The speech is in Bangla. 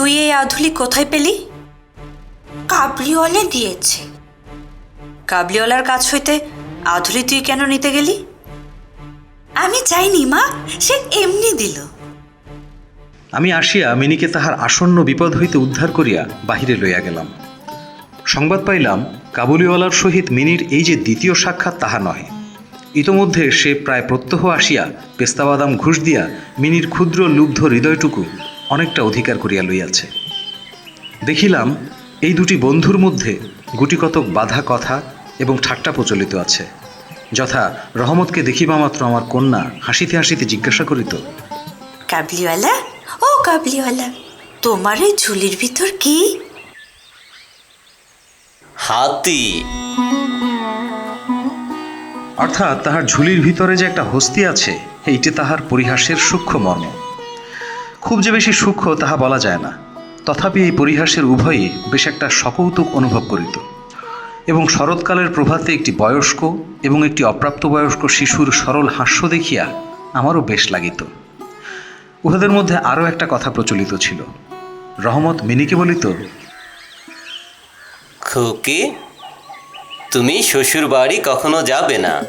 তুই এই আধুলি কোথায় পেলি? কাবলিওয়ালা দিয়েছে। কাবলিওয়ালার কাছ হইতে আধুলি তুই কেন নিতে গেলি? আমি চাইনি মা। সে এমনি দিল। আমি আসিয়া মিনিকে তাহার আসন্ন বিপদ হইতে উদ্ধার করিয়া বাহিরে লইয়া গেলাম। সংবাদ পাইলাম, কাবুলিওয়ালার সহিত মিনির এই যে দ্বিতীয় সাক্ষাৎ তাহা নহে। ইতোমধ্যে সে প্রায় প্রত্যহ আসিয়া পেস্তাবাদাম ঘুষ দিয়া মিনির ক্ষুদ্র লুব্ধ হৃদয়টুকু অনেকটা অধিকার করিয়া লইয়াছে। দেখিলাম এই দুটি বন্ধুর মধ্যে গুটিকতক বাধা কথা এবং ঠাট্টা প্রচলিত আছে। যথা রহমতকে দেখিবা মাত্র আমার কন্যা হাসিতে হাসিতে জিজ্ঞাসা করিত কাবলিওয়ালা? ও কাবলিওয়ালা তোমার এই ঝুলির ভিতর কি? হাতি। অর্থাৎ তাহার ঝুলির ভিতরে যে একটা হস্তি আছে এইটি তাহার পরিহাসের সূক্ষ্ম মর্ম। খুব যে বেশি সূক্ষ্ম তাহা বলা যায় না। তথাপি এই পরিহাসের উভয়ই বেশ একটা সকৌতুক অনুভব করিত। এবং শরৎকালের প্রভাতে একটি বয়স্ক এবং একটি অপ্রাপ্তবয়স্ক শিশুর সরল হাস্য দেখিয়া আমারও বেশ লাগিত। উহাদের মধ্যে আরও একটা কথা প্রচলিত ছিল। রহমত মিনিকে বলিত, খুকি, তুমি শ্বশুর বাড়ি কখনো যাবে না?